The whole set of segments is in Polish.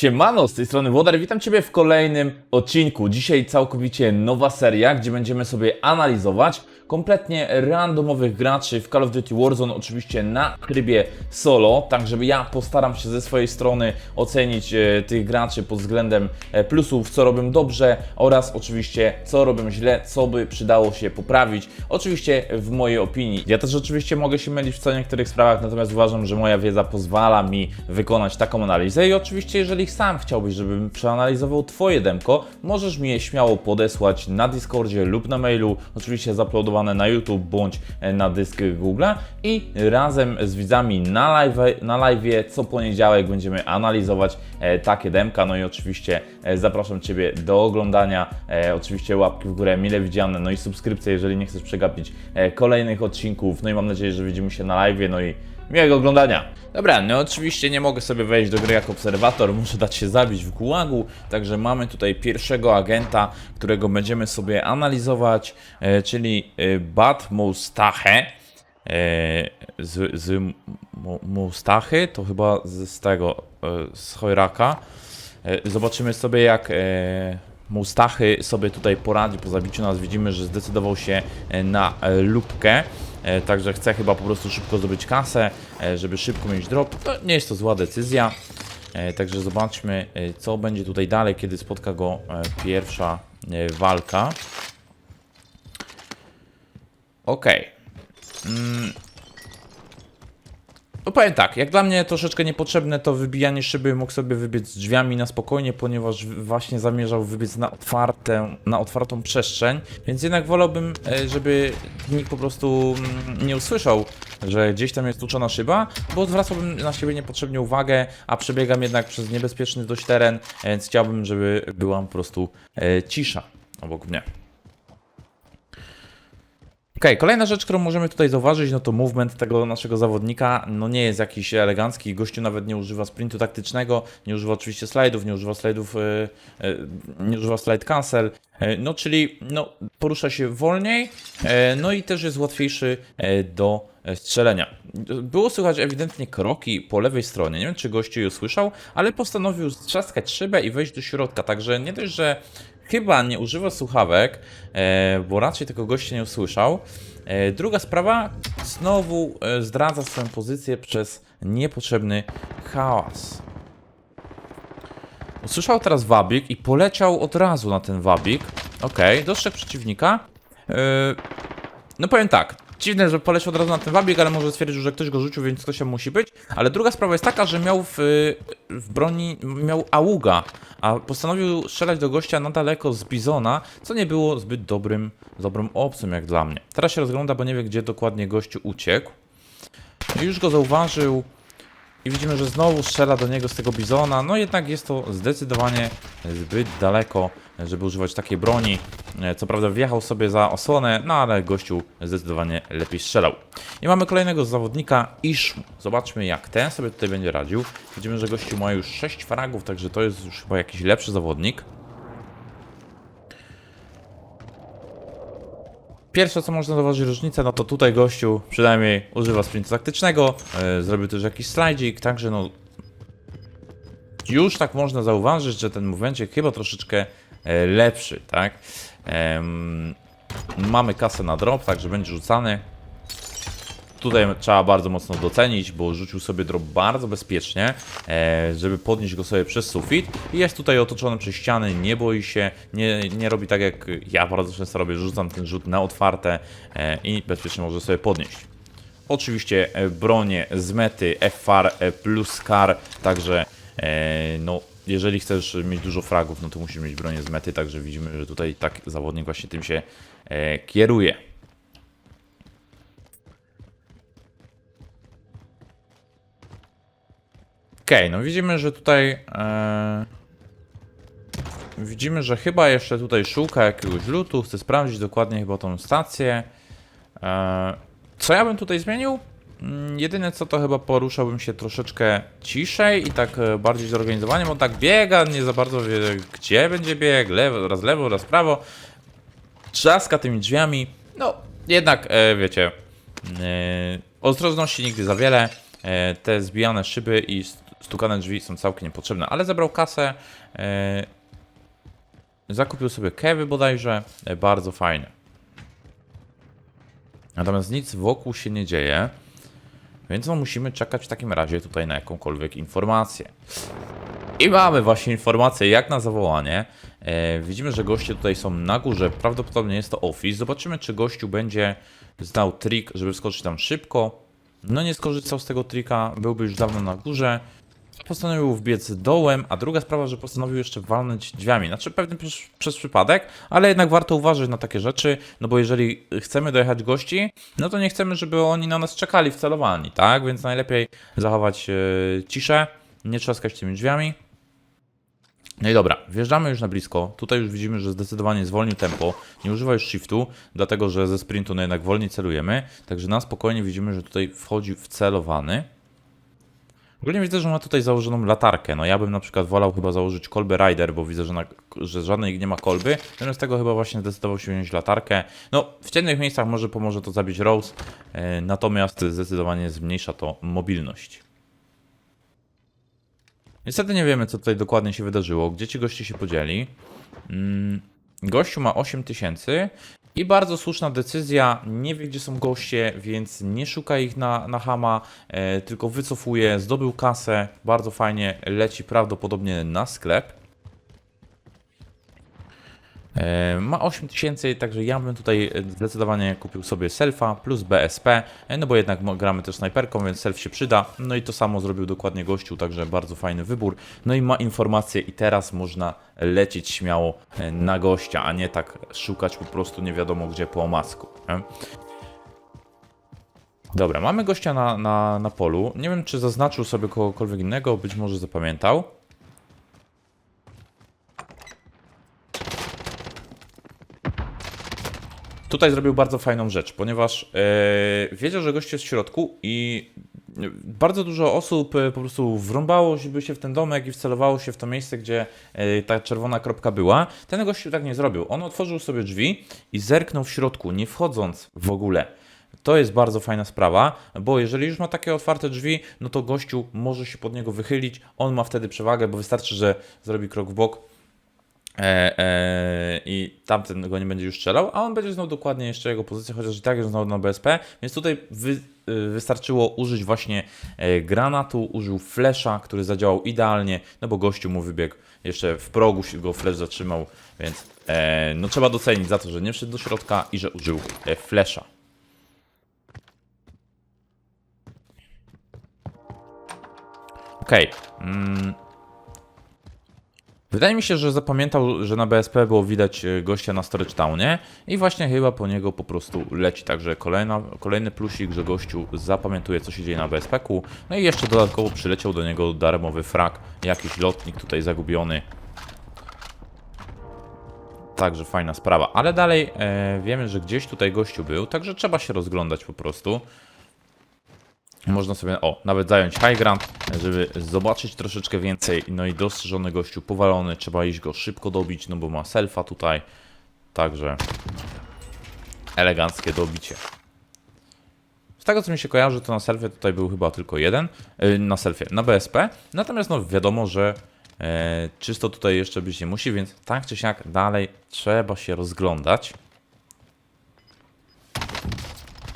Siemano, z tej strony Wodar, witam Ciebie w kolejnym odcinku. Dzisiaj całkowicie nowa seria, gdzie będziemy sobie analizować kompletnie randomowych graczy w Call of Duty Warzone, oczywiście na trybie solo, tak żeby ja postaram się ze swojej strony ocenić e, tych graczy pod względem e, plusów, co robią dobrze oraz oczywiście co robią źle, co by przydało się poprawić, oczywiście w mojej opinii. Ja też oczywiście mogę się mylić w co niektórych sprawach, natomiast uważam, że moja wiedza pozwala mi wykonać taką analizę. I oczywiście jeżeli sam chciałbyś, żebym przeanalizował Twoje demko, możesz mi je śmiało podesłać na Discordzie lub na mailu, oczywiście zaploadowane na YouTube bądź e, na dysk Google'a. I razem z widzami na live, na live co poniedziałek będziemy analizować e, takie demka, no i oczywiście e, zapraszam Ciebie do oglądania, oczywiście łapki w górę mile widziane, no i subskrypcje, jeżeli nie chcesz przegapić kolejnych odcinków, no i mam nadzieję, że widzimy się na live, no i Miłego oglądania. Dobra, no oczywiście nie mogę sobie wejść do gry jako obserwator, muszę dać się zabić w gułagu, także mamy tutaj pierwszego agenta, którego będziemy sobie analizować, e, czyli e, Bat Mustache. E, z, z Mu- Mustachy, to chyba z, z tego, e, z Chojraka. E, zobaczymy sobie jak e, Mustachy sobie tutaj poradzi po zabiciu nas. Widzimy, że zdecydował się e, na e, lubkę. E, Także chce chyba po prostu szybko zdobyć kasę, e, żeby szybko mieć drop. No, nie jest to zła decyzja. E, Także zobaczmy, co będzie tutaj dalej, kiedy spotka go pierwsza walka. Okej. Mm. No powiem tak, jak dla mnie troszeczkę niepotrzebne to wybijanie szyby, mógł sobie wybiec drzwiami na spokojnie, ponieważ właśnie zamierzał wybiec na, otwarte, na otwartą przestrzeń, więc jednak wolałbym, e, żeby nikt po prostu mm, nie usłyszał, że gdzieś tam jest tłuczona szyba, bo zwracałbym na siebie niepotrzebnie uwagę, a przebiegam jednak przez niebezpieczny dość teren, więc chciałbym, żeby była po prostu e, cisza obok mnie. Okej, kolejna rzecz, którą możemy tutaj zauważyć, no to movement tego naszego zawodnika, no nie jest jakiś elegancki, gościu nawet nie używa sprintu taktycznego, nie używa oczywiście slajdów, nie używa slajdów, e, e, nie używa slide cancel, e, no czyli no, porusza się wolniej, no i też jest łatwiejszy do strzelenia. Było słychać ewidentnie kroki po lewej stronie, nie wiem czy gościu je usłyszał, ale postanowił strzaskać szybę i wejść do środka, także nie dość, że Chyba nie używa słuchawek, e, bo raczej tego gościa nie usłyszał. E, druga sprawa, znowu e, zdradza swoją pozycję przez niepotrzebny hałas. Usłyszał teraz wabik i poleciał od razu na ten wabik. Okej, dostrzegł przeciwnika. No powiem tak, dziwne, że poleciał od razu na ten wabik, ale może stwierdził, że ktoś go rzucił, więc ktoś tam musi być. Ale druga sprawa jest taka, że miał w, w broni, miał auga, a postanowił strzelać do gościa na daleko z bizona, co nie było zbyt dobrym, dobrą opcją jak dla mnie. Teraz się rozgląda, bo nie wie, gdzie dokładnie gościu uciekł. No już go zauważył i widzimy, że znowu strzela do niego z tego bizona. No jednak jest to zdecydowanie zbyt daleko, żeby używać takiej broni. E, Co prawda wjechał sobie za osłonę, no ale gościu zdecydowanie lepiej strzelał. I mamy kolejnego zawodnika, Ishmu. Zobaczmy jak ten sobie tutaj będzie radził. Widzimy, że gościu ma już 6 fragów, także to jest już chyba jakiś lepszy zawodnik. Pierwsze, co można zauważyć różnicę, no to tutaj gościu przynajmniej używa sprintu taktycznego, e, zrobił też jakiś slajdzik, także no już tak można zauważyć, że ten movemencie chyba troszeczkę lepszy, tak? Mamy kasę na drop, także będzie rzucany. Tutaj trzeba bardzo mocno docenić, bo rzucił sobie drop bardzo bezpiecznie, e, żeby podnieść go sobie przez sufit. I jest tutaj otoczony przez ściany, nie boi się, nie, nie robi tak jak ja bardzo często robię, rzucam ten rzut na otwarte e, i bezpiecznie może sobie podnieść. Oczywiście e, bronie z mety FR e, plus kar, także e, no, jeżeli chcesz mieć dużo fragów, no to musisz mieć bronię z mety, także widzimy, że tutaj tak zawodnik właśnie tym się e, kieruje. Okej, no widzimy, że tutaj e, widzimy, że chyba jeszcze tutaj szuka jakiegoś lutu, chce sprawdzić dokładnie chyba tą stację. E, co ja bym tutaj zmienił? Mm, Jedyne co to chyba poruszałbym się troszeczkę ciszej i tak e, bardziej zorganizowanie, bo tak biega, nie za bardzo wie gdzie będzie bieg, lewo, raz lewo, raz prawo. Trzaska tymi drzwiami. No, jednak e, wiecie, e, ostrożności nigdy za wiele. Te zbijane szyby i st- stukane drzwi są całkiem niepotrzebne, ale zebrał kasę, zakupił sobie kewy bodajże, bardzo fajne. Natomiast nic wokół się nie dzieje, więc no musimy czekać w takim razie tutaj na jakąkolwiek informację. I mamy właśnie informację jak na zawołanie. E, widzimy, że goście tutaj są na górze, prawdopodobnie jest to office. Zobaczymy, czy gościu będzie znał trik, żeby wskoczyć tam szybko. No nie skorzystał z tego trika, byłby już dawno na górze. Postanowił wbiec dołem, a druga sprawa, że postanowił jeszcze walnąć drzwiami. Znaczy pewnie przez, przez przypadek, ale jednak warto uważać na takie rzeczy, no bo jeżeli chcemy dojechać gości, no to nie chcemy, żeby oni na nas czekali wcelowani, tak? Więc najlepiej zachować e, ciszę, nie trzaskać tymi drzwiami. No i dobra, wjeżdżamy już na blisko. Tutaj już widzimy, że zdecydowanie zwolnił tempo. Nie używa już shiftu, dlatego że ze sprintu no jednak wolniej celujemy. Także na spokojnie widzimy, że tutaj wchodzi wcelowany. Ogólnie widzę, że ma tutaj założoną latarkę. No ja bym na przykład wolał chyba założyć kolbę Rider, bo widzę, że, na, że żadnej nie ma kolby. Zamiast tego chyba właśnie zdecydował się wziąć latarkę. No w ciemnych miejscach może pomoże to zabić Rose, e, natomiast zdecydowanie zmniejsza to mobilność. Niestety nie wiemy, co tutaj dokładnie się wydarzyło, gdzie ci goście się podzieli. Mm, gościu ma 8000 i bardzo słuszna decyzja, nie wie gdzie są goście, więc nie szuka ich na, na hama, e, tylko wycofuje, zdobył kasę, bardzo fajnie, leci prawdopodobnie na sklep. E, Ma 8000, także ja bym tutaj zdecydowanie kupił sobie selfa plus BSP, e, no bo jednak gramy też snajperką, więc self się przyda. No i to samo zrobił dokładnie gościu, także bardzo fajny wybór. No i ma informację i teraz można lecieć śmiało e, na gościa, a nie tak szukać po prostu nie wiadomo gdzie po omasku. Dobra, mamy gościa na, na, na polu. Nie wiem, czy zaznaczył sobie kogokolwiek innego, być może zapamiętał. Tutaj zrobił bardzo fajną rzecz, ponieważ e, wiedział, że gość jest w środku i bardzo dużo osób e, po prostu wrąbało się w ten domek i wcelowało się w to miejsce, gdzie e, ta czerwona kropka była. Ten gościu tak nie zrobił. On otworzył sobie drzwi i zerknął w środku, nie wchodząc w ogóle. To jest bardzo fajna sprawa, bo jeżeli już ma takie otwarte drzwi, no to gościu może się pod niego wychylić. On ma wtedy przewagę, bo wystarczy, że zrobi krok w bok E, e, I tamten go nie będzie już strzelał, a on będzie znał dokładnie jeszcze jego pozycję, chociaż i tak już znał na BSP, więc tutaj wy, y, wystarczyło użyć właśnie e, granatu, użył flesza, który zadziałał idealnie, no bo gościu mu wybiegł jeszcze w progu, się go flash zatrzymał, więc e, no trzeba docenić za to, że nie wszedł do środka i że użył e, flesza. Okej. Mm, Wydaje mi się, że zapamiętał, że na BSP było widać e, gościa na Storage Townie i właśnie chyba po niego po prostu leci. Także kolejna, kolejny plusik, że gościu zapamiętuje, co się dzieje na BSP-ku. No i jeszcze dodatkowo przyleciał do niego darmowy frak, jakiś lotnik tutaj zagubiony. Także fajna sprawa. Ale dalej e, wiemy, że gdzieś tutaj gościu był, także trzeba się rozglądać po prostu. Można sobie, o, nawet zająć high ground, żeby zobaczyć troszeczkę więcej. No i dostrzeżony gościu powalony, trzeba iść go szybko dobić, no bo ma selfa tutaj. Także eleganckie dobicie. Z tego co mi się kojarzy, to na selfie tutaj był chyba tylko jeden, yy, na selfie, na BSP. Natomiast no wiadomo, że e, czysto tutaj jeszcze być nie musi, więc tak czy siak dalej trzeba się rozglądać.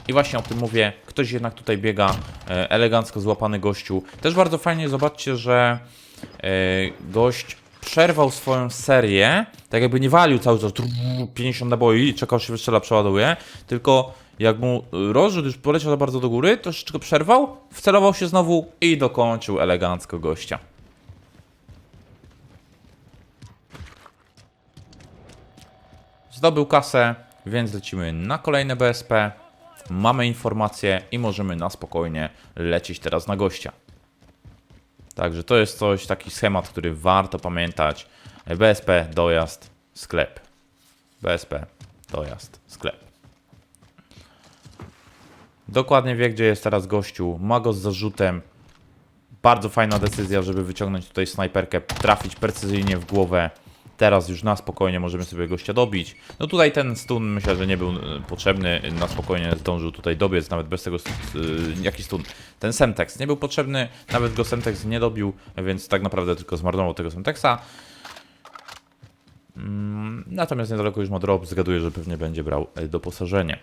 I właśnie o tym mówię. Ktoś jednak tutaj biega, e, elegancko złapany gościu. Też bardzo fajnie, zobaczcie, że e, gość przerwał swoją serię, tak jakby nie walił cały czas trrr, 50 naboi i czekał się wystrzela, przeładuje, tylko jak mu rozrzut już poleciał za bardzo do góry, troszeczkę przerwał, wcelował się znowu i dokończył elegancko gościa. Zdobył kasę, więc lecimy na kolejne BSP. Mamy informacje i możemy na spokojnie lecieć teraz na gościa. Także to jest coś, taki schemat, który warto pamiętać. BSP, dojazd, sklep. BSP, dojazd, sklep. Dokładnie wie, gdzie jest teraz gościu. Ma go z zarzutem. Bardzo fajna decyzja, żeby wyciągnąć tutaj snajperkę, trafić precyzyjnie w głowę. Teraz już na spokojnie możemy sobie gościa dobić. No tutaj ten stun myślę, że nie był y, potrzebny. Na spokojnie zdążył tutaj dobiec, nawet bez tego. st- y, Jaki stun? Ten Semtex nie był potrzebny, nawet go Semtex nie dobił, więc tak naprawdę tylko zmarnował tego Semtexa. Mm, Natomiast niedaleko już ma drop, zgaduję, że pewnie będzie brał e, doposażenie.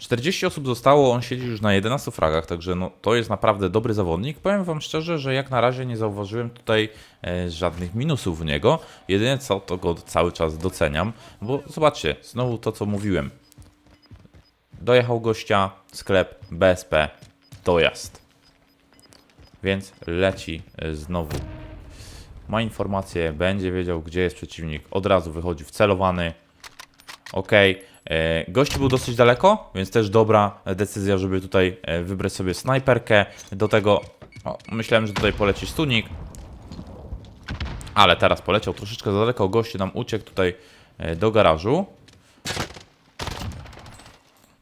40 osób zostało, on siedzi już na 11 fragach, także no, to jest naprawdę dobry zawodnik. Powiem Wam szczerze, że jak na razie nie zauważyłem tutaj e, żadnych minusów w niego. Jedyne co, to go cały czas doceniam, bo zobaczcie, znowu to co mówiłem. Dojechał gościa, sklep, BSP, dojazd. Więc leci e, znowu. Ma informację, będzie wiedział gdzie jest przeciwnik, od razu wychodzi wcelowany. Ok. E, Gość był dosyć daleko, więc też dobra decyzja, żeby tutaj e, wybrać sobie snajperkę. Do tego o, myślałem, że tutaj poleci stunik. Ale teraz poleciał troszeczkę za daleko. Gość nam uciekł tutaj e, do garażu.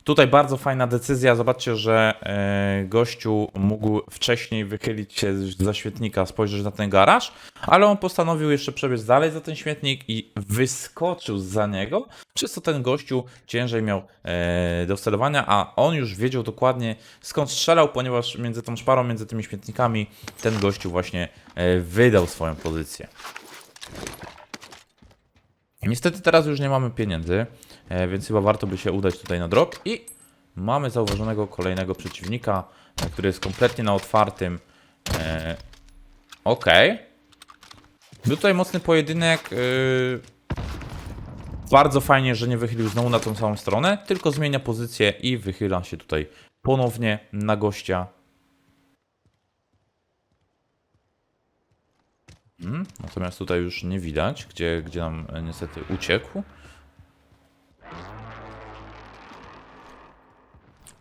Tutaj bardzo fajna decyzja. Zobaczcie, że e, gościu mógł wcześniej wychylić się za świetnika, spojrzeć na ten garaż, ale on postanowił jeszcze przebiec dalej za ten śmietnik i wyskoczył za niego, przez co ten gościu ciężej miał e, do wcelowania, a on już wiedział dokładnie skąd strzelał, ponieważ między tą szparą, między tymi śmietnikami ten gościu właśnie e, wydał swoją pozycję. Niestety teraz już nie mamy pieniędzy, e, więc chyba warto by się udać tutaj na drop i mamy zauważonego kolejnego przeciwnika, e, który jest kompletnie na otwartym. E, ok. Był tutaj mocny pojedynek. y, bardzo fajnie, że nie wychylił znowu na tą samą stronę, tylko zmienia pozycję i wychyla się tutaj ponownie na gościa. Mm, Natomiast tutaj już nie widać, gdzie, gdzie nam e, niestety uciekł.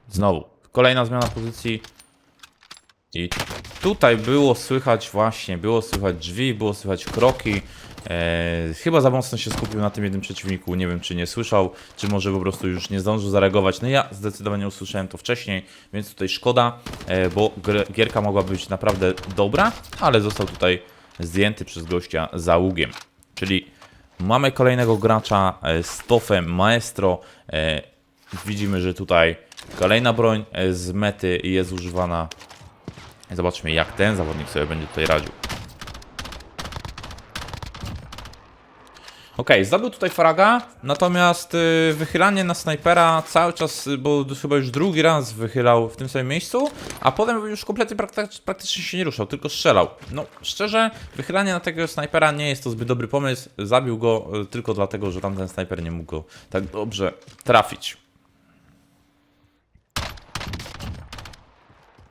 Znowu, kolejna zmiana pozycji. I tutaj było słychać właśnie, było słychać drzwi, było słychać kroki. E, chyba za mocno się skupił na tym jednym przeciwniku, nie wiem czy nie słyszał, czy może po prostu już nie zdążył zareagować. No ja zdecydowanie usłyszałem to wcześniej, więc tutaj szkoda, e, bo gierka mogła być naprawdę dobra, ale został tutaj zdjęty przez gościa za ługiem. Czyli mamy kolejnego gracza e, z Tofem Maestro. E, Widzimy, że tutaj kolejna broń e, z mety jest używana. Zobaczmy jak ten zawodnik sobie będzie tutaj radził. Okej, zdobył tutaj fraga, natomiast y, wychylanie na snajpera cały czas, y, bo chyba już drugi raz wychylał w tym samym miejscu, a potem już kompletnie prakty- praktycznie się nie ruszał, tylko strzelał. No, szczerze, wychylanie na tego snajpera nie jest to zbyt dobry pomysł. Zabił go y, tylko dlatego, że tamten snajper nie mógł go tak dobrze trafić.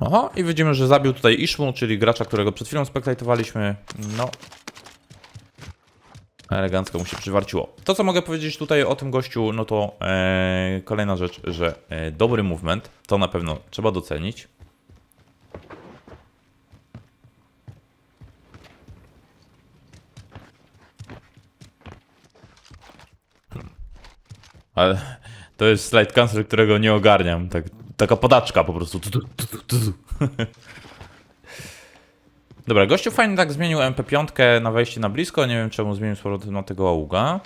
Oho, i widzimy, że zabił tutaj Ishmu, czyli gracza, którego przed chwilą spektatowaliśmy. No, Elegancko mu się przywarciło. To, co mogę powiedzieć tutaj o tym gościu, no to e, kolejna rzecz, że e, dobry movement, to na pewno trzeba docenić. Ale to jest slide cancel, którego nie ogarniam. Tak, taka podaczka po prostu. Tu, tu, tu, tu, tu. Dobra, gościu fajnie tak zmienił MP5 na wejście na blisko. Nie wiem czemu zmienił z powrotem na tego auga.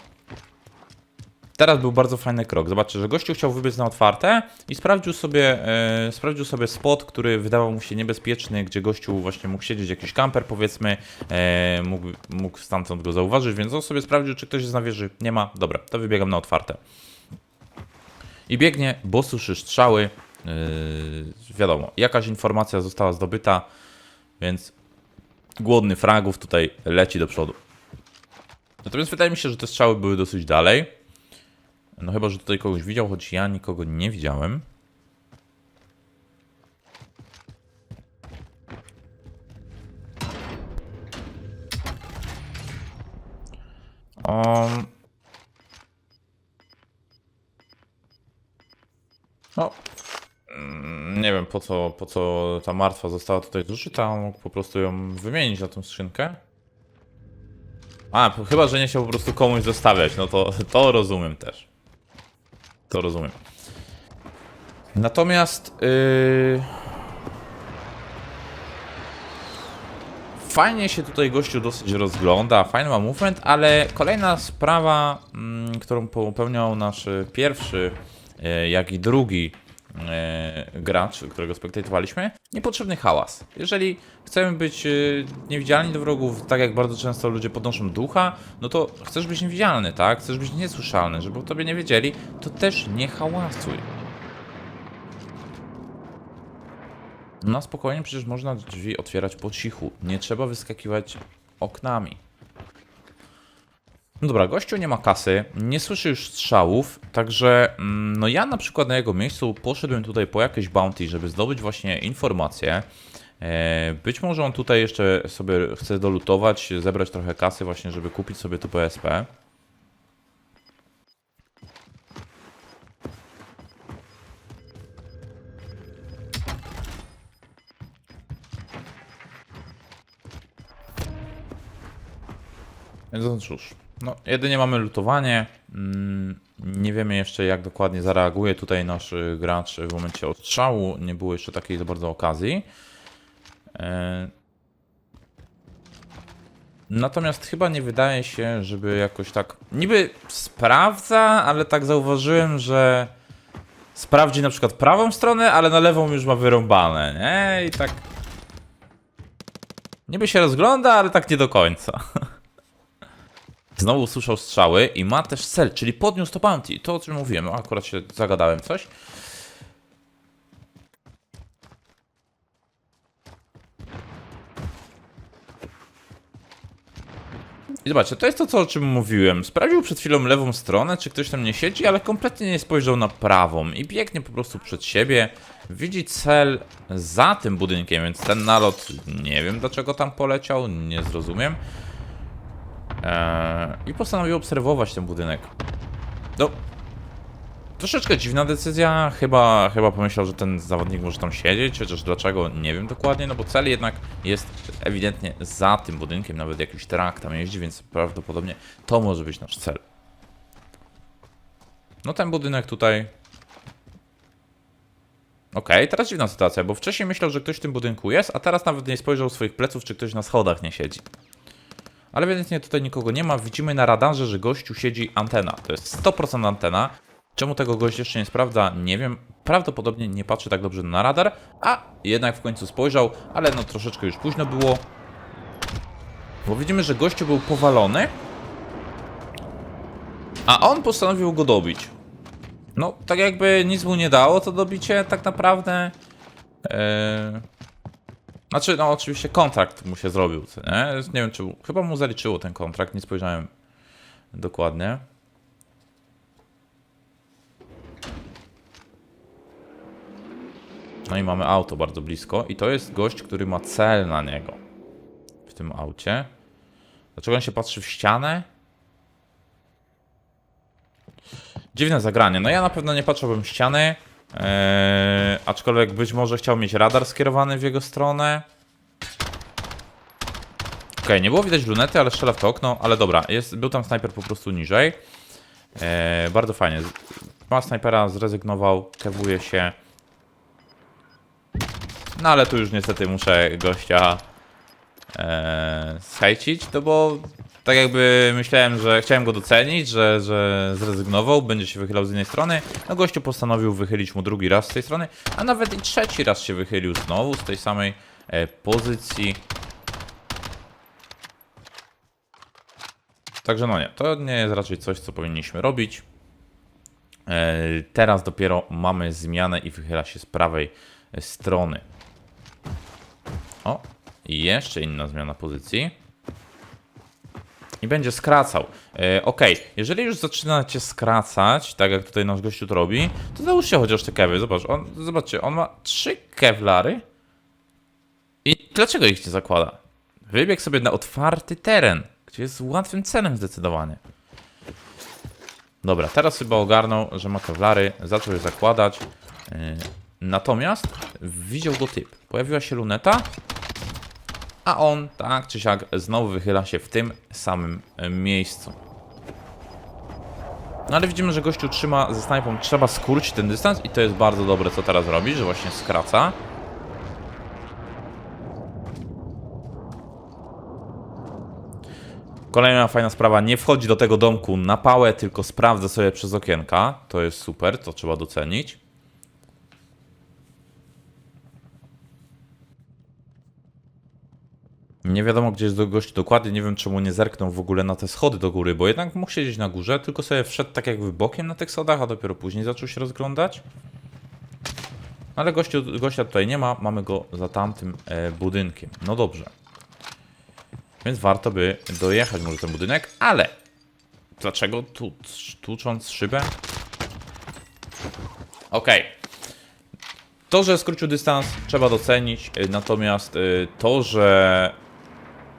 Teraz był bardzo fajny krok. Zobaczcie, że gościu chciał wybiec na otwarte i sprawdził sobie, e, sprawdził sobie spot, który wydawał mu się niebezpieczny, gdzie gościu właśnie mógł siedzieć, jakiś kamper powiedzmy, e, mógł, mógł stamtąd go zauważyć, więc on sobie sprawdził, czy ktoś jest na wieży. Nie ma. Dobra, to wybiegam na otwarte. I biegnie, bo słyszy strzały. Yy, wiadomo, jakaś informacja została zdobyta, więc głodny fragów tutaj leci do przodu. Natomiast wydaje mi się, że te strzały były dosyć dalej. No chyba, że tutaj kogoś widział, choć ja nikogo nie widziałem. Um, no, nie wiem po co, po co ta martwa została tutaj zużyta, mógł po prostu ją wymienić na tą skrzynkę. A, chyba, że nie chciał po prostu komuś zostawiać, no to, to rozumiem też. To rozumiem. Natomiast yy... Fajnie się tutaj gościu dosyć rozgląda, fajny ma movement, ale kolejna sprawa, mm, którą popełniał nasz pierwszy, e, jak i drugi gracz, którego spektatowaliśmy, niepotrzebny hałas. Jeżeli chcemy być e, niewidzialni do wrogów, tak jak bardzo często ludzie podnoszą ducha, no to chcesz być niewidzialny, tak? Chcesz być niesłyszalny, żeby o tobie nie wiedzieli, to też nie hałasuj. Na spokojnie przecież można drzwi otwierać po cichu. Nie trzeba wyskakiwać oknami. No dobra, gościu nie ma kasy, nie słyszy już strzałów, także mm, no ja na przykład na jego miejscu poszedłem tutaj po jakieś bounty, żeby zdobyć właśnie informacje. E, Być może on tutaj jeszcze sobie chce dolutować, zebrać trochę kasy właśnie, żeby kupić sobie tu PSP. Więc no cóż, no jedynie mamy lutowanie. Mm, Nie wiemy jeszcze jak dokładnie zareaguje tutaj nasz y, gracz w momencie odstrzału. Nie było jeszcze takiej za bardzo okazji. E, Natomiast chyba nie wydaje się, żeby jakoś tak. Niby sprawdza, ale tak zauważyłem, że sprawdzi na przykład prawą stronę, ale na lewą już ma wyrąbane, nie? I tak. Niby się rozgląda, ale tak nie do końca. Znowu usłyszał strzały i ma też cel, czyli podniósł to bounty. To o czym mówiłem, akurat się zagadałem coś. I zobaczcie, to jest to, co, o czym mówiłem. Sprawdził przed chwilą lewą stronę, czy ktoś tam nie siedzi, ale kompletnie nie spojrzał na prawą i biegnie po prostu przed siebie. Widzi cel za tym budynkiem, więc ten nalot nie wiem dlaczego tam poleciał, nie zrozumiem. Eee, I postanowił obserwować ten budynek. No. Troszeczkę dziwna decyzja. Chyba, chyba pomyślał, że ten zawodnik może tam siedzieć, chociaż dlaczego nie wiem dokładnie, no bo cel jednak jest ewidentnie za tym budynkiem, nawet jakiś trak tam jeździ, więc prawdopodobnie to może być nasz cel. No ten budynek tutaj. Okej, teraz dziwna sytuacja, bo wcześniej myślał, że ktoś w tym budynku jest, a teraz nawet nie spojrzał swoich pleców, czy ktoś na schodach nie siedzi. Ale ewidentnie tutaj nikogo nie ma. Widzimy na radarze, że gościu siedzi antena. To jest 100% antena. Czemu tego gość jeszcze nie sprawdza, nie wiem. Prawdopodobnie nie patrzy tak dobrze na radar, a jednak w końcu spojrzał, ale no troszeczkę już późno było. Bo widzimy, że gościu był powalony, a on postanowił go dobić. No, tak jakby nic mu nie dało to dobicie, tak naprawdę. Eee... Znaczy, no oczywiście kontrakt mu się zrobił, nie? Nie wiem, czy... Chyba mu zaliczyło ten kontrakt, nie spojrzałem dokładnie. No i mamy auto bardzo blisko i to jest gość, który ma cel na niego w tym aucie. Dlaczego on się patrzy w ścianę? Dziwne zagranie. No ja na pewno nie patrzyłbym w ściany. Eee, aczkolwiek być może chciał mieć radar skierowany w jego stronę. Okej, nie było widać lunety, ale strzela w to okno, ale dobra, jest, był tam snajper po prostu niżej. Eee, bardzo fajnie. Ma snajpera, zrezygnował, kewuje się. No ale tu już niestety muszę gościa e, schejcić, to bo tak jakby myślałem, że chciałem go docenić, że, że zrezygnował, będzie się wychylał z jednej strony, no gościu postanowił wychylić mu drugi raz z tej strony, a nawet i trzeci raz się wychylił znowu z tej samej e, pozycji. Także no nie, to nie jest raczej coś, co powinniśmy robić. E, Teraz dopiero mamy zmianę i wychyla się z prawej strony. O, i jeszcze inna zmiana pozycji. I będzie skracał. E, ok, jeżeli już zaczynacie skracać, tak jak tutaj nasz gościu to robi, to załóżcie chociaż te kewy. Zobacz, on, zobaczcie, on ma trzy kewlary. I dlaczego ich nie zakłada? Wybiegł sobie na otwarty teren, gdzie jest łatwym celem zdecydowanie. Dobra, teraz chyba ogarnął, że ma kewlary, zaczął je zakładać. Yy, Natomiast widział go typ. Pojawiła się luneta, a on, tak czy siak, znowu wychyla się w tym samym e, miejscu. No ale widzimy, że gościu trzyma ze snajpą, trzeba skrócić ten dystans i to jest bardzo dobre, co teraz robi, że właśnie skraca. Kolejna fajna sprawa, nie wchodzi do tego domku na pałę, tylko sprawdza sobie przez okienka. To jest super, to trzeba docenić. Nie wiadomo, gdzie jest gości dokładnie, nie wiem czemu nie zerknął w ogóle na te schody do góry, bo jednak mógł siedzieć na górze, tylko sobie wszedł tak jakby bokiem na tych schodach, a dopiero później zaczął się rozglądać. Ale gościu, gościa tutaj nie ma, mamy go za tamtym e, budynkiem. No dobrze. Więc warto by dojechać może ten budynek, ale dlaczego tu, tłucząc szybę? Okej. To, że skrócił dystans, trzeba docenić, y, natomiast y, to, że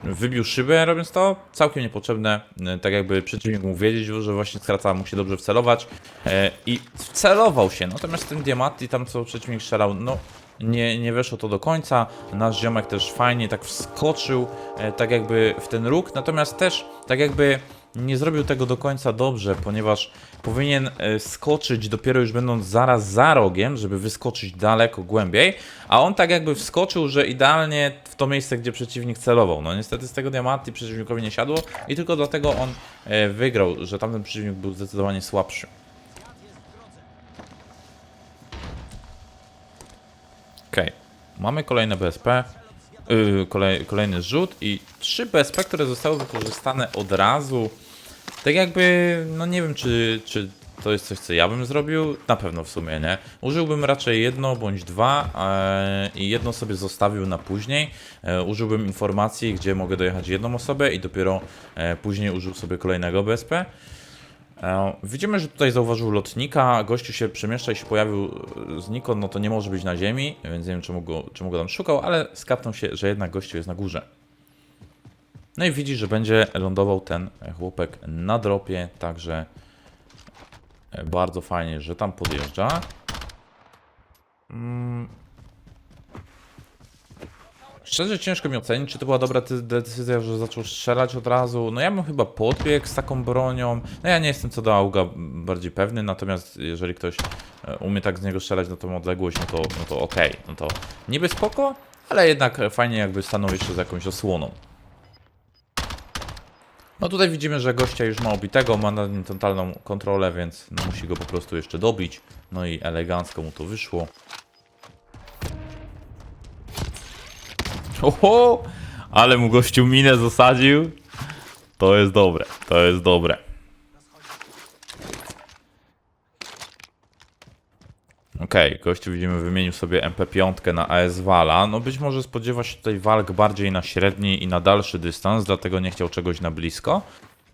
wybił szybę robiąc to, całkiem niepotrzebne. Y, Tak jakby przeciwnik mógł wiedzieć, że właśnie skraca mu się dobrze wcelować y, i wcelował się, natomiast ten diamant i tam co przeciwnik strzelał, no nie, nie weszło to do końca. Nasz ziomek też fajnie tak wskoczył, e, tak jakby w ten róg, natomiast też tak jakby nie zrobił tego do końca dobrze, ponieważ powinien e, skoczyć dopiero już będąc zaraz za rogiem, żeby wyskoczyć daleko głębiej, a on tak jakby wskoczył, że idealnie w to miejsce, gdzie przeciwnik celował. No niestety z tego diamanty przeciwnikowi nie siadło i tylko dlatego on e, wygrał, że tamten przeciwnik był zdecydowanie słabszy. Okej, mamy kolejne BSP, yy, kolej, kolejny rzut i trzy BSP, które zostały wykorzystane od razu. Tak jakby, no nie wiem, czy, czy to jest coś, co ja bym zrobił. Na pewno w sumie nie. Użyłbym raczej jedno bądź dwa e, i jedno sobie zostawił na później. E, użyłbym informacji, gdzie mogę dojechać jedną osobę i dopiero e, później użył sobie kolejnego BSP. Widzimy, że tutaj zauważył lotnika, gościu się przemieszcza i się pojawił znikąd, no to nie może być na ziemi, więc nie wiem czemu go, czemu go tam szukał, ale skapnął się, że jednak gościu jest na górze. No i widzi, że będzie lądował ten chłopek na dropie, także bardzo fajnie, że tam podjeżdża. Mm. Szczerze ciężko mi ocenić, czy to była dobra decyzja, że zaczął strzelać od razu. No ja bym chyba podbiegł z taką bronią. No ja nie jestem co do Auga bardziej pewny, natomiast jeżeli ktoś e, umie tak z niego strzelać na tą odległość, no to, no to okej. No to niby spoko, ale jednak fajnie jakby stanął jeszcze z jakąś osłoną. No tutaj widzimy, że gościa już ma obitego, ma nad nim totalną kontrolę, więc no musi go po prostu jeszcze dobić. No i elegancko mu to wyszło. Oho! Ale mu gościu minę zasadził. To jest dobre, to jest dobre. Okej, gościu widzimy wymienił sobie MP5 na AS Wala. No być może spodziewa się tutaj walk bardziej na średni i na dalszy dystans, dlatego nie chciał czegoś na blisko.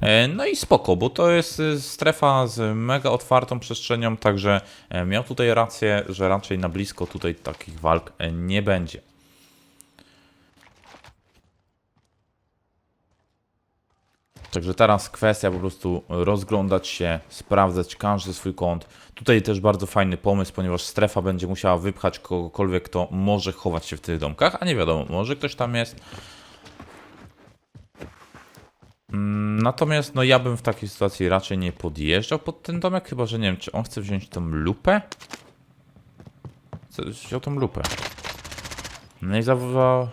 E, No i spoko, bo to jest y, strefa z mega otwartą przestrzenią, także e, miał tutaj rację, że raczej na blisko tutaj takich walk e, nie będzie. Także teraz kwestia po prostu rozglądać się, sprawdzać każdy swój kąt. Tutaj też bardzo fajny pomysł, ponieważ strefa będzie musiała wypchać kogokolwiek, kto może chować się w tych domkach, a nie wiadomo, może ktoś tam jest. Mm, Natomiast no ja bym w takiej sytuacji raczej nie podjeżdżał pod ten domek, chyba że nie wiem, czy on chce wziąć tą lupę? Chce- Wziął tą lupę. No i zawołał...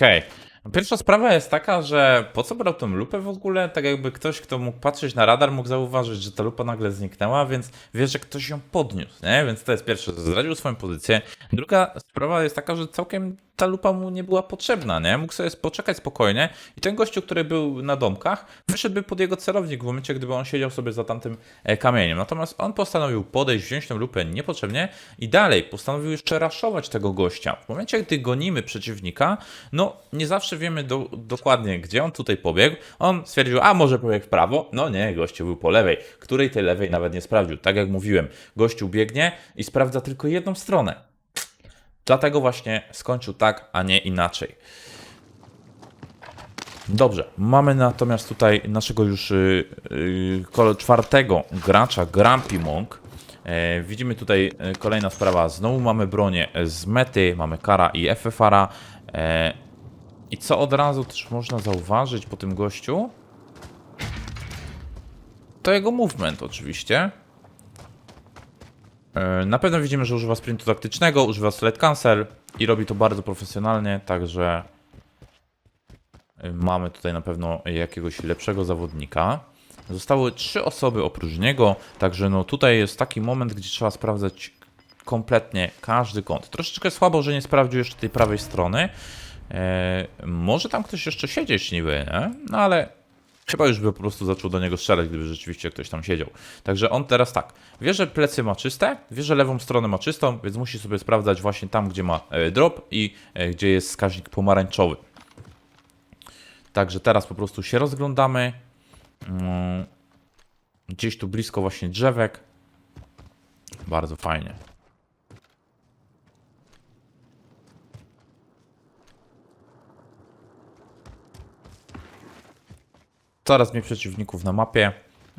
Okej. Pierwsza sprawa jest taka, że po co brał tą lupę w ogóle? Tak jakby ktoś, kto mógł patrzeć na radar, mógł zauważyć, że ta lupa nagle zniknęła, więc wie, że ktoś ją podniósł, nie? Więc to jest pierwsze, zdradził swoją pozycję. Druga sprawa jest taka, że całkiem ta lupa mu nie była potrzebna, nie? Mógł sobie poczekać spokojnie i ten gościu, który był na domkach, wyszedłby pod jego celownik w momencie, gdyby on siedział sobie za tamtym e, kamieniem. Natomiast on postanowił podejść, wziąć tę lupę niepotrzebnie i dalej postanowił jeszcze raszować tego gościa. W momencie, gdy gonimy przeciwnika, no nie zawsze wiemy do, dokładnie, gdzie on tutaj pobiegł. On stwierdził, a może pobiegł w prawo? No nie, gościu był po lewej, której tej lewej nawet nie sprawdził. Tak jak mówiłem, gościu biegnie i sprawdza tylko jedną stronę. Dlatego właśnie skończył tak, a nie inaczej. Dobrze, mamy natomiast tutaj naszego już yy, yy, czwartego gracza, Grumpy Monk. E, widzimy tutaj e, kolejna sprawa. Znowu mamy bronię z mety, mamy Kara i FFR-a. E, I co od razu też można zauważyć po tym gościu? To jego movement oczywiście. E, Na pewno widzimy, że używa sprintu taktycznego, używa select cancel i robi to bardzo profesjonalnie, także e, mamy tutaj na pewno jakiegoś lepszego zawodnika. Zostały trzy osoby oprócz niego, także no tutaj jest taki moment, gdzie trzeba sprawdzać kompletnie każdy kąt. Troszeczkę słabo, że nie sprawdził jeszcze tej prawej strony. E, może tam ktoś jeszcze siedzieć niby, nie? No ale chyba już by po prostu zaczął do niego strzelać, gdyby rzeczywiście ktoś tam siedział. Także on teraz tak, wie, że plecy ma czyste, wie, że lewą stronę ma czystą, więc musi sobie sprawdzać właśnie tam, gdzie ma e, drop i e, gdzie jest wskaźnik pomarańczowy. Także teraz po prostu się rozglądamy. Mm, Gdzieś tu blisko właśnie drzewek. Bardzo fajnie. Coraz mniej przeciwników na mapie.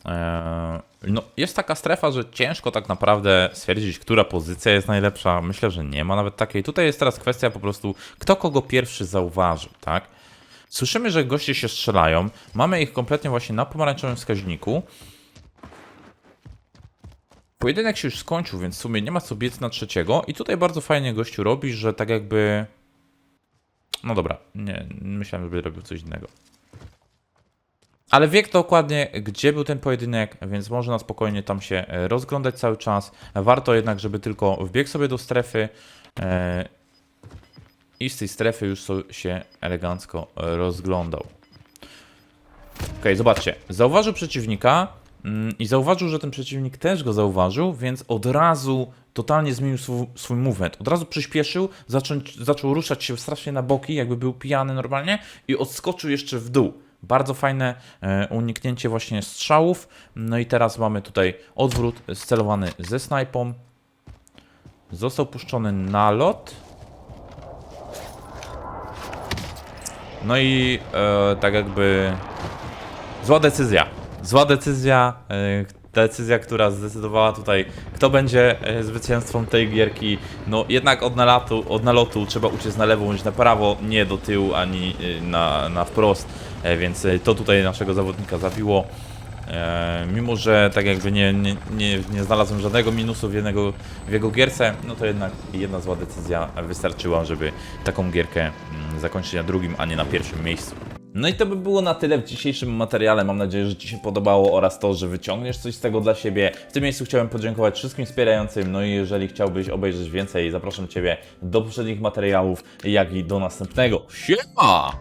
Eee, No, jest taka strefa, że ciężko tak naprawdę stwierdzić, która pozycja jest najlepsza. Myślę, że nie ma nawet takiej. Tutaj jest teraz kwestia po prostu, kto kogo pierwszy zauważył, tak? Słyszymy, że goście się strzelają. Mamy ich kompletnie właśnie na pomarańczowym wskaźniku. Pojedynek się już skończył, więc w sumie nie ma co biec na trzeciego. I tutaj bardzo fajnie gościu robi, że tak jakby... No dobra, nie, myślałem, że będzie robił coś innego. Ale wie dokładnie, gdzie był ten pojedynek, więc może na spokojnie tam się e, rozglądać cały czas. Warto jednak, żeby tylko wbiegł sobie do strefy e, i z tej strefy już się elegancko e, rozglądał. Ok, zobaczcie. Zauważył przeciwnika mm, i zauważył, że ten przeciwnik też go zauważył, więc od razu totalnie zmienił swój, swój movement. Od razu przyspieszył, zaczął ruszać się strasznie na boki, jakby był pijany normalnie i odskoczył jeszcze w dół. Bardzo fajne e, uniknięcie właśnie strzałów. No i teraz mamy tutaj odwrót scelowany ze snajpą. Został puszczony na lot. No i e, tak jakby zła decyzja. Zła decyzja. E, decyzja, która zdecydowała tutaj, kto będzie e, zwycięzcą tej gierki. No jednak od nalotu, od nalotu trzeba uciec na lewo bądź na prawo, nie do tyłu ani e, na, na wprost. E, więc to tutaj naszego zawodnika zabiło. Mimo, że tak jakby nie, nie, nie, nie znalazłem żadnego minusu w, jednego, w jego gierce, no to jednak jedna zła decyzja wystarczyła, żeby taką gierkę mm, zakończyć na drugim, a nie na pierwszym miejscu. No i to by było na tyle w dzisiejszym materiale. Mam nadzieję, że Ci się podobało oraz to, że wyciągniesz coś z tego dla siebie. W tym miejscu chciałem podziękować wszystkim wspierającym. No i jeżeli chciałbyś obejrzeć więcej, zapraszam Ciebie do poprzednich materiałów, jak i do następnego. Siema!